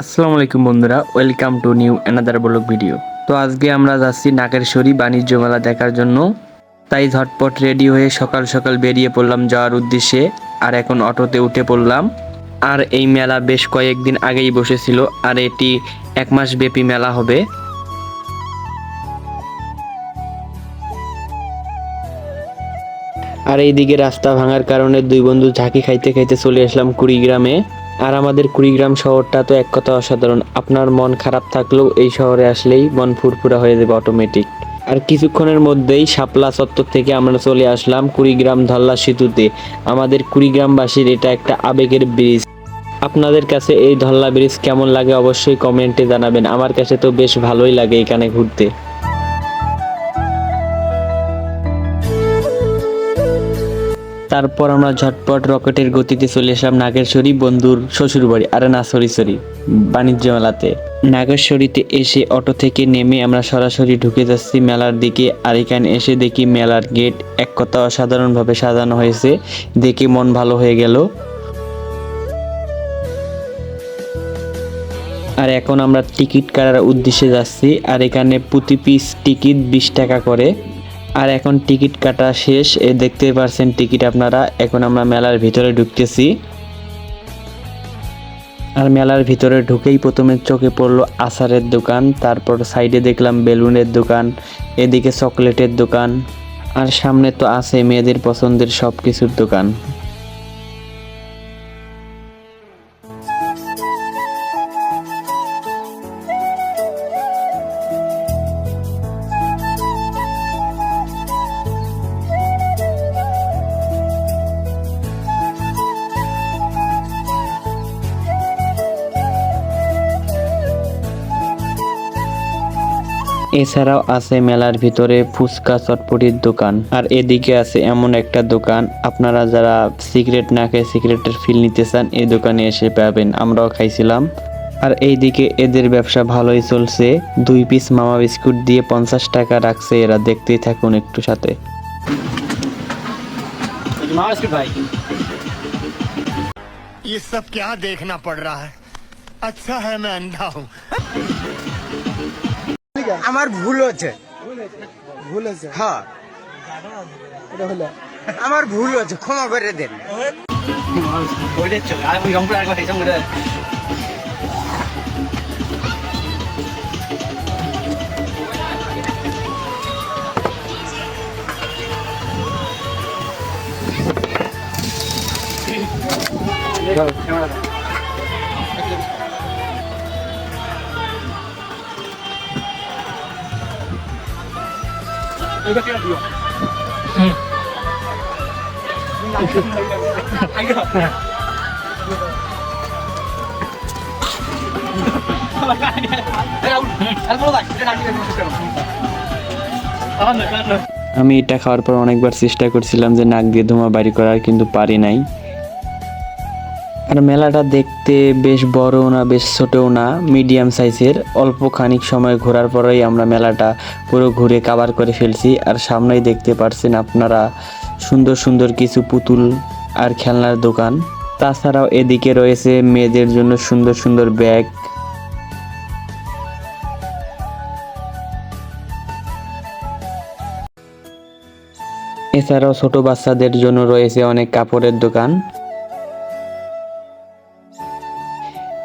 আসসালামু আলাইকুম বন্ধুরা welcome to new another vlog video তো আজকে আমরা যাচ্ছি নাগেরশ্বরী বাণিজ্য মেলা দেখার জন্য। তাই ঝটপট রেডি হয়ে সকাল সকাল বেরিয়ে পড়লাম যাওয়ার উদ্দেশ্যে, আর এখন অটোতে উঠে পড়লাম। আর এই মেলা বেশ কয়েকদিন আগেই বসেছিল, আর এটি এক মাস ব্যাপী মেলা হবে। আর এইদিকে রাস্তা ভাঙার কারণে দুই বন্ধু ঝাঁকি খাইতে খাইতে চলে আসলাম কুড়িগ্রামে। আর আমাদের কুড়িগ্রাম শহরটা তো এক কথা অসাধারণ। আপনার মন খারাপ থাকলেও এই শহরে আসলেই মন ফুরফুরা হয়ে যাবে অটোমেটিক আর কিছুক্ষণের মধ্যেই শাপলা চত্বর থেকে আমরা চলে আসলাম কুড়িগ্রাম ধল্লা সেতুতে। আমাদের কুড়িগ্রামবাসীর এটা একটা আবেগের ব্রিজ। আপনাদের কাছে এই ধল্লা ব্রিজ কেমন লাগে অবশ্যই কমেন্টে জানাবেন। আমার কাছে তো বেশ ভালোই লাগে এখানে ঘুরতে। তারপর আমরা ঝটপট রকেটের গতিতে চলে আসলাম নাগেশ্বরী বন্ধুর শ্বশুর বাড়ি আরে না সরি সরি বাণিজ্য মেলাতে। নাগেশ্বরীতে এসে অটো থেকে নেমে আমরা সরাসরি ঢুকে যাচ্ছি মেলার দিকে। আর এখানে এসে দেখি মেলার গেট এক কথা অসাধারণভাবে সাজানো হয়েছে। দেখে মন ভালো হয়ে গেল। আর এখন আমরা টিকিট কাটার উদ্দেশ্যে যাচ্ছি। আর এখানে প্রতি পিস টিকিট বিশ টাকা করে। আর এখন টিকিট কাটা শেষ। এ দেখতে পারছেন টিকিট আপনারা। এখন আমরা মেলার ভিতরে ঢুকতেছি। আর মেলার ভিতরে ঢুকেই প্রথমে চোখে পড়ল আচারের দোকান, তারপর সাইডে দেখলাম বেলুনের দোকান, এদিকে চকলেটের দোকান, আর সামনে তো আছে মেয়েদের পছন্দের সব কিছুর দোকান। এছাড়াও আছে মেলার ভিতরে ফুচকা চটপটির দোকান আর এদিকে আছে এমন একটা দোকান আপনারা যারা সিগারেট না খেয়ে সিগারেটের ফিল নিতে চান এই দোকানে এসে পাবেন আমরাও খাইছিলাম আর এইদিকে এদের ব্যবসা ভালোই চলছে দুই পিস মামা বিস্কুট দিয়ে পঞ্চাশ টাকা রাখছে এরা দেখতেই থাকুন একটু সাথে ये सब क्या देखना पड़ रहा है अच्छा है मैं अंधा हूँ আমার ভুল হচ্ছে ভুল হয়েছে? হ্যাঁ। এটা হলো? আমার ভুল হচ্ছে ক্ষমা করে দেন। আমি এটা খাওয়ার পর অনেকবার চেষ্টা করছিলাম যে নাক দিয়ে ধোঁয়া বাড়ি করার, কিন্তু পারি নাই। আর মেলাটা দেখতে বেশ বড়ও না, বেশ ছোটও না মিডিয়াম সাইজের অল্প খানিক সময় ঘোরার পরেই আমরা মেলাটা পুরো ঘুরে কাবার করে ফেলছি। আর সামনেই দেখতে পারছেন আপনারা সুন্দর সুন্দর কিছু পুতুল আর খেলনার দোকান। তাছাড়াও এদিকে রয়েছে মেয়েদের জন্য সুন্দর সুন্দর ব্যাগ এছাড়াও ছোট বাচ্চাদের জন্য রয়েছে অনেক কাপড়ের দোকান।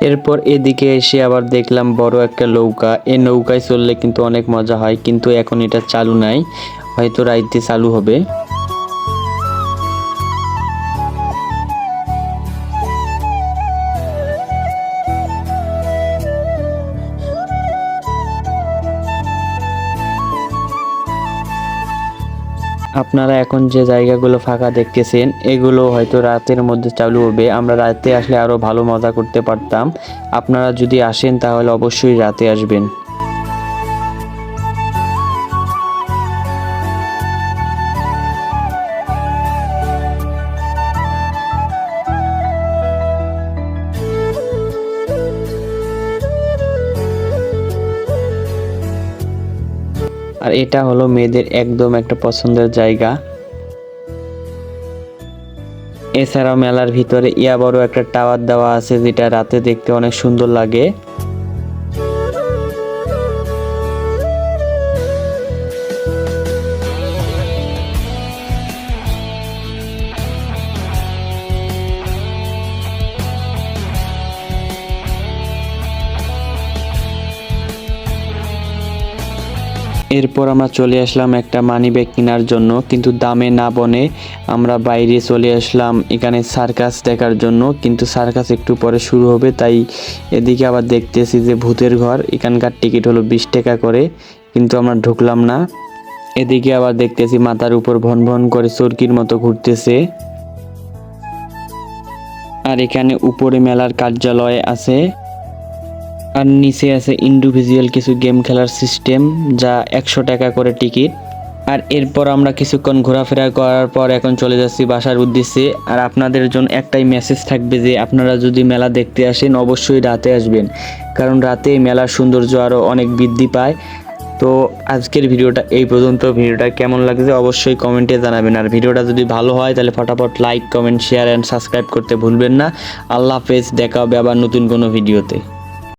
এরপর এদিকে এসে আবার দেখলাম বড় একটা নৌকা। এই নৌকায় চললে কিন্তু অনেক মজা হয়, কিন্তু এখন এটা চালু নাই। হয়তো রাইতে চালু হবে। আপনারা এখন যে জায়গাগুলো ফাঁকা দেখতেছেন, এগুলো হয়তো রাতের মধ্যে চালু হবে। আমরা রাতে আসলে আরও ভালো মজা করতে পারতাম। আপনারা যদি আসেন তাহলে অবশ্যই রাতে আসবেন। আর এটা হলো মেয়েদের একদম একটা পছন্দের জায়গা। এছাড়াও মেলার ভিতরে ইয়া বড় একটা টাওয়ার দেওয়া আছে যেটা রাতে দেখতে অনেক সুন্দর লাগে। এরপর আমরা চলে আসলাম একটা মানি ব্যাগ কেনার জন্য, কিন্তু দামে না বনে আমরা বাইরে চলে আসলাম এখানে সার্কাস দেখার জন্য, কিন্তু সার্কাস একটু পরে শুরু হবে, তাই এদিকে আবার দেখতেছি যে ভূতের ঘর, এখানকার টিকিট হলো বিশ টাকা করে, কিন্তু আমরা ঢুকলাম না। এদিকে আবার দেখতেছি মাথার উপর ভন ভন করে চরকির মতো ঘুরতেছে। আর এখানে উপরে মেলার কার্যালয় আছে। আর নিচে আছে ইন্ডিভিজুয়াল কিছু গেম খেলার সিস্টেম যা একশো টাকা করে টিকিট আর এরপর আমরা কিছুক্ষণ ঘোরাফেরা করার পর এখন চলে যাচ্ছি বাসার উদ্দেশ্যে। আর আপনাদের জন্য একটাই মেসেজ থাকবে যে, আপনারা যদি মেলা দেখতে আসেন, অবশ্যই রাতে আসবেন। কারণ রাতে মেলার সৌন্দর্য আরও অনেক বৃদ্ধি পায়। তো আজকের ভিডিওটা এই পর্যন্ত। ভিডিওটা কেমন লাগছে অবশ্যই কমেন্টে জানাবেন। আর ভিডিওটা যদি ভালো হয়, তাহলে ফটাফট like comment share and subscribe করতে ভুলবেন না। আল্লাহ হাফেজ, দেখা হবে আবার নতুন কোনো ভিডিওতে